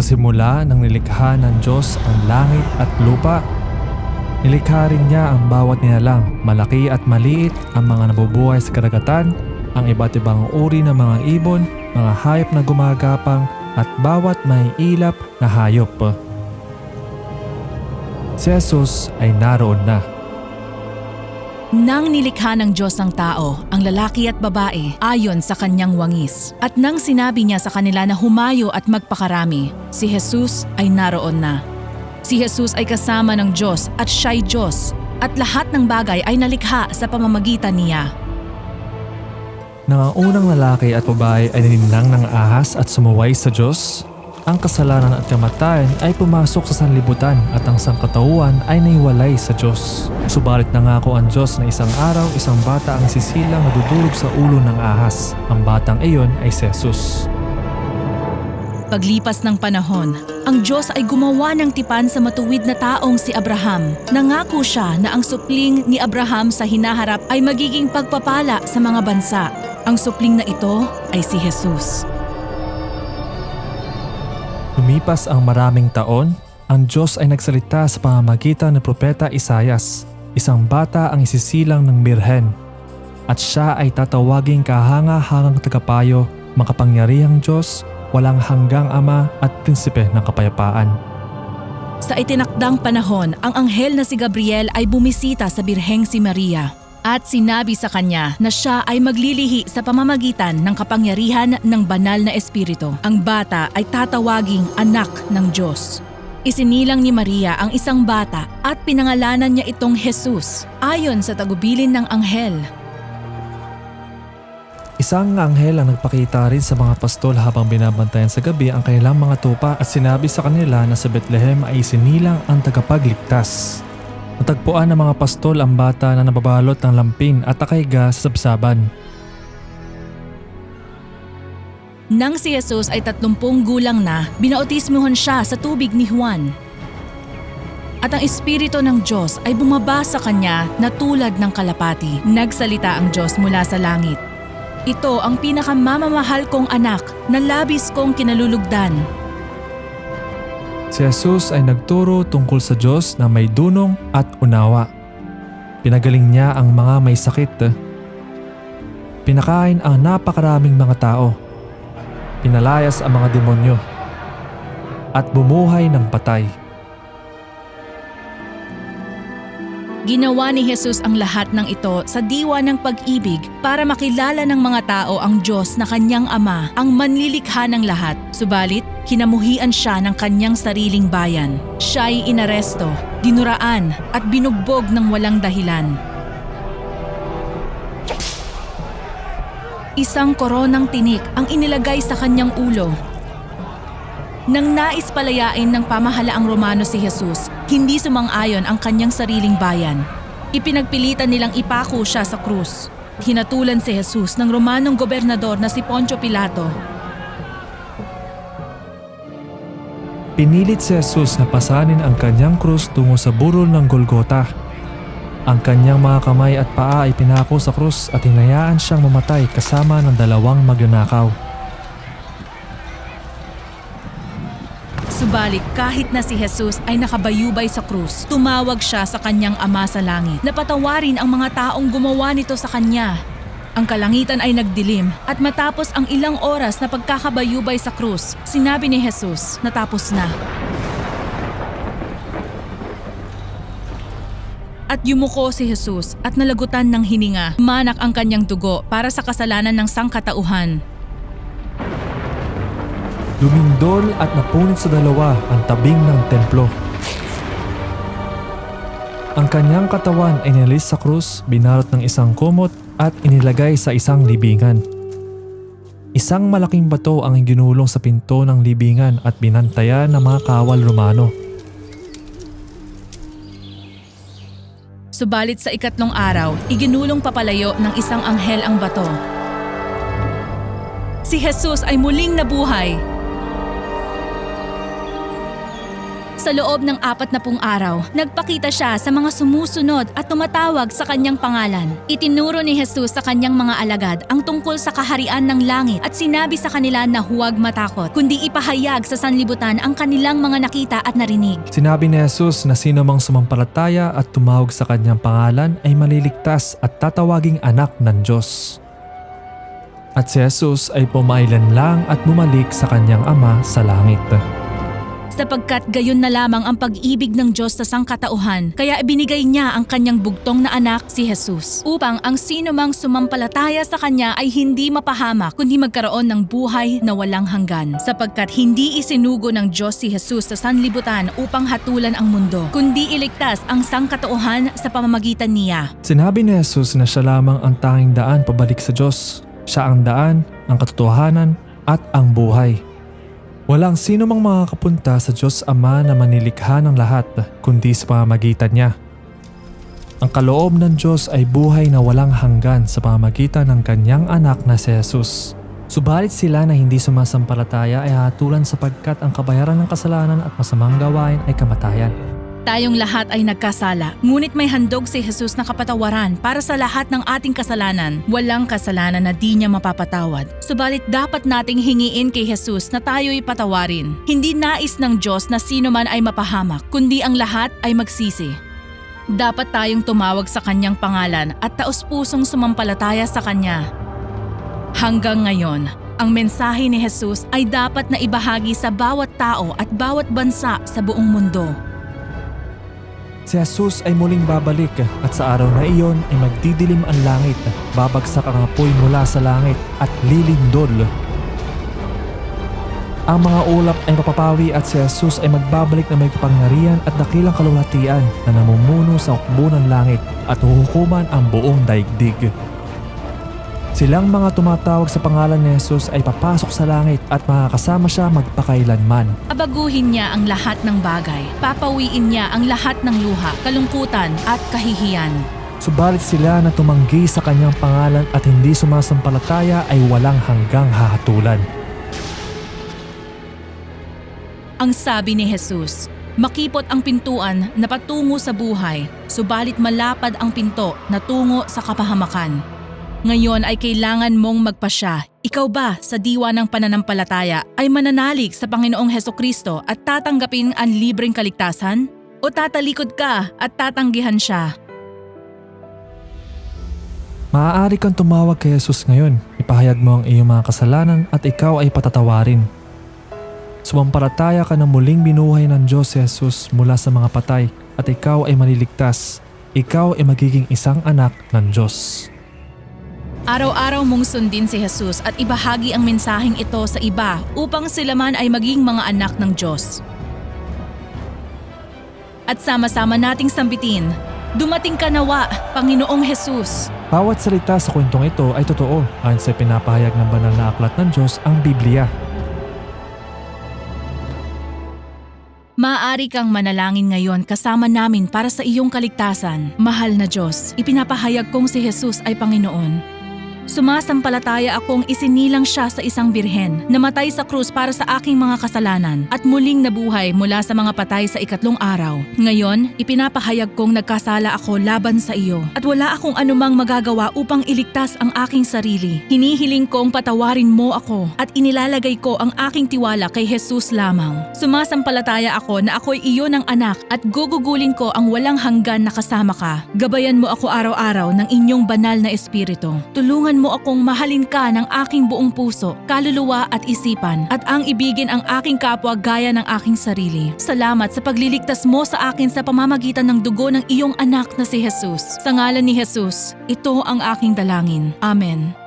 Sa simula nang nilikha ng Diyos ang langit at lupa, nilikha rin niya ang bawat nilalang, malaki at maliit, ang mga nabubuhay sa karagatan, ang iba't ibang uri ng mga ibon, mga hayop na gumagapang, at bawat may ilap na hayop. Si Jesus ay naroon na. Nang nilikha ng Diyos ang tao, ang lalaki at babae, ayon sa kanyang wangis. At nang sinabi niya sa kanila na humayo at magpakarami, si Jesus ay naroon na. Si Jesus ay kasama ng Diyos at siya'y Diyos, at lahat ng bagay ay nalikha sa pamamagitan niya. Nang ang unang lalaki at babae ay nininang ng ahas at sumuway sa Diyos, ang kasalanan at kamatayan ay pumasok sa sanlibutan at ang sangkatauhan ay naiwalay sa Diyos. Subalit nangako ang Diyos na isang araw isang bata ang sisilang nadudulog sa ulo ng ahas. Ang batang iyon ay Jesus. Paglipas ng panahon, ang Diyos ay gumawa ng tipan sa matuwid na taong si Abraham. Nangako siya na ang supling ni Abraham sa hinaharap ay magiging pagpapala sa mga bansa. Ang supling na ito ay si Jesus. Lumipas ang maraming taon, ang Diyos ay nagsalita sa pamamagitan ng propeta Isayas. Isang bata ang isisilang ng birhen at siya ay tatawaging kahanga-hangang tagapayo, makapangyarihang Diyos, walang hanggang ama at prinsipe ng kapayapaan. Sa itinakdang panahon, ang anghel na si Gabriel ay bumisita sa birheng si Maria at sinabi sa kanya na siya ay maglilihi sa pamamagitan ng kapangyarihan ng banal na espiritu. Ang bata ay tatawaging anak ng Diyos. Isinilang ni Maria ang isang bata at pinangalanan niya itong Jesus ayon sa tagubilin ng anghel. Isang anghel ang nagpakita rin sa mga pastol habang binabantayan sa gabi ang kanilang mga tupa at sinabi sa kanila na sa Bethlehem ay isinilang ang tagapagligtas. Natagpuan ng mga pastol ang bata na nababalot ng lampin at nakaiga sa sabsaban. Nang si Jesus ay tatlumpung gulang na, binautismuhan siya sa tubig ni Juan. At ang Espiritu ng Diyos ay bumaba sa kanya na tulad ng kalapati. Nagsalita ang Diyos mula sa langit. Ito ang pinakamamamahal kong anak na labis kong kinalulugdan. Si Jesus ay nagturo tungkol sa Diyos na may dunong at unawa. Pinagaling niya ang mga may sakit. Pinakain ang napakaraming mga tao. Pinalayas ang mga demonyo. At bumuhay ng patay. Ginawa ni Jesus ang lahat ng ito sa diwa ng pag-ibig para makilala ng mga tao ang Diyos na kanyang Ama, ang manlilikha ng lahat. Subalit, kinamuhian siya ng kanyang sariling bayan. Siya'y inaresto, dinuraan at binugbog ng walang dahilan. Isang koronang tinik ang inilagay sa kanyang ulo nang nais palayain ng pamahalaang Romano si Jesus, hindi sumang-ayon ang kanyang sariling bayan. Ipinagpilitan nilang ipako siya sa krus. Hinatulan si Jesus ng Romanong gobernador na si Poncio Pilato. Pinilit si Jesus na pasanin ang kanyang krus tungo sa burol ng Golgota. Ang kanyang mga kamay at paa ay pinako sa krus at hinayaan siyang mamatay kasama ng dalawang magnanakaw. Subalit kahit na si Jesus ay nakabayubay sa krus, tumawag siya sa kanyang ama sa langit na patawarin ang mga taong gumawa nito sa kanya. Ang kalangitan ay nagdilim at matapos ang ilang oras na pagkakabayubay sa krus, sinabi ni Jesus, natapos na. At yumuko si Jesus at nalagutan ng hininga. Manak ang kanyang dugo para sa kasalanan ng sangkatauhan. Lumindol at napunit sa dalawa ang tabing ng templo. Ang kanyang katawan ay nilis sa krus, binalot ng isang kumot at inilagay sa isang libingan. Isang malaking bato ang ginulong sa pinto ng libingan at binantayan ng mga kawal Romano. Subalit sa ikatlong araw, iginulong papalayo ng isang anghel ang bato. Si Jesus ay muling nabuhay Sa loob ng apat na pung araw, nagpakita siya sa mga sumusunod at tumatawag sa kanyang pangalan. Itinuro ni Jesus sa kanyang mga alagad ang tungkol sa kaharian ng langit at sinabi sa kanila na huwag matakot, kundi ipahayag sa sanlibutan ang kanilang mga nakita at narinig. Sinabi ni Jesus na sino mang sumampalataya at tumawag sa kanyang pangalan ay maliligtas at tatawaging anak ng Diyos. At si Jesus ay pumailan lang at bumalik sa kanyang ama sa langit. Sapagkat gayon na lamang ang pag-ibig ng Diyos sa sangkatauhan, kaya ibinigay niya ang kanyang bugtong na anak si Jesus, upang ang sino mang sumampalataya sa kanya ay hindi mapahamak, kundi magkaroon ng buhay na walang hanggan. Sapagkat hindi isinugo ng Diyos si Jesus sa sanlibutan upang hatulan ang mundo, kundi iligtas ang sangkatauhan sa pamamagitan niya. Sinabi ni Jesus na siya lamang ang tanging daan pabalik sa Diyos. Siya ang daan, ang katotohanan, at ang buhay. Walang sino mang makakapunta sa Diyos Ama na manilikha ng lahat kundi sa pamamagitan niya. Ang kaloob ng Diyos ay buhay na walang hanggan sa pamamagitan ng kanyang anak na si Jesus. Subalit sila na hindi sumasampalataya ay hatulan sapagkat ang kabayaran ng kasalanan at masamang gawain ay kamatayan. Tayong lahat ay nagkasala, ngunit may handog si Jesus na kapatawaran para sa lahat ng ating kasalanan. Walang kasalanan na di niya mapapatawad. Subalit dapat nating hingiin kay Jesus na tayo'y patawarin. Hindi nais ng Diyos na sino man ay mapahamak, kundi ang lahat ay magsisi. Dapat tayong tumawag sa kanyang pangalan at taus-pusong sumampalataya sa kanya. Hanggang ngayon, ang mensahe ni Jesus ay dapat na ibahagi sa bawat tao at bawat bansa sa buong mundo. Si Jesus ay muling babalik at sa araw na iyon ay magdidilim ang langit, babagsak ang apoy mula sa langit at lilindol. Ang mga ulap ay mapapawi at si Jesus ay magbabalik na may kapangyarihan at dakilang kalulatian na namumuno sa ukbo ng langit at huhukuman ang buong daigdig. Silang mga tumatawag sa pangalan ni Jesus ay papasok sa langit at makakasama siya magpakailanman. Abaguhin niya ang lahat ng bagay. Papawiin niya ang lahat ng luha, kalungkutan at kahihiyan. Subalit sila na tumanggi sa kanyang pangalan at hindi sumasampalataya ay walang hanggang hahatulan. Ang sabi ni Jesus, Makipot ang pintuan na patungo sa buhay, subalit malapad ang pinto na tungo sa kapahamakan. Ngayon ay kailangan mong magpasya. Ikaw ba sa diwa ng pananampalataya ay mananalig sa Panginoong Heso Kristo at tatanggapin ang libreng kaligtasan? O tatalikod ka at tatanggihan siya? Maaari kang tumawag kay Jesus ngayon. Ipahayag mo ang iyong mga kasalanan at ikaw ay patatawarin. Sumampalataya ka na muling binuhay ng Diyos si Jesus mula sa mga patay at ikaw ay maliligtas. Ikaw ay magiging isang anak ng Diyos. Araw-araw mong sundin si Jesus at ibahagi ang mensaheng ito sa iba upang sila man ay maging mga anak ng Diyos. At sama-sama nating sambitin, dumating ka nawa, Panginoong Jesus. Bawat salita sa kwentong ito ay totoo ayon sa pinapahayag ng banal na aklat ng Diyos ang Biblia. Maaari kang manalangin ngayon kasama namin para sa iyong kaligtasan. Mahal na Diyos, ipinapahayag kong si Jesus ay Panginoon. Sumasampalataya akong isinilang siya sa isang birhen, namatay sa krus para sa aking mga kasalanan, at muling nabuhay mula sa mga patay sa ikatlong araw. Ngayon, ipinapahayag kong nagkasala ako laban sa iyo, at wala akong anumang magagawa upang iligtas ang aking sarili. Hinihiling kong patawarin mo ako, at inilalagay ko ang aking tiwala kay Jesus lamang. Sumasampalataya ako na ako'y iyo ng anak at gugugulin ko ang walang hanggan na kasama ka. Gabayan mo ako araw-araw ng inyong banal na espiritu. Mo akong mahalin ka ng aking buong puso, kaluluwa at isipan at ang ibigin ang aking kapwa gaya ng aking sarili. Salamat sa pagliligtas mo sa akin sa pamamagitan ng dugo ng iyong anak na si Jesus. Sa ngalan ni Jesus, ito ang aking dalangin. Amen.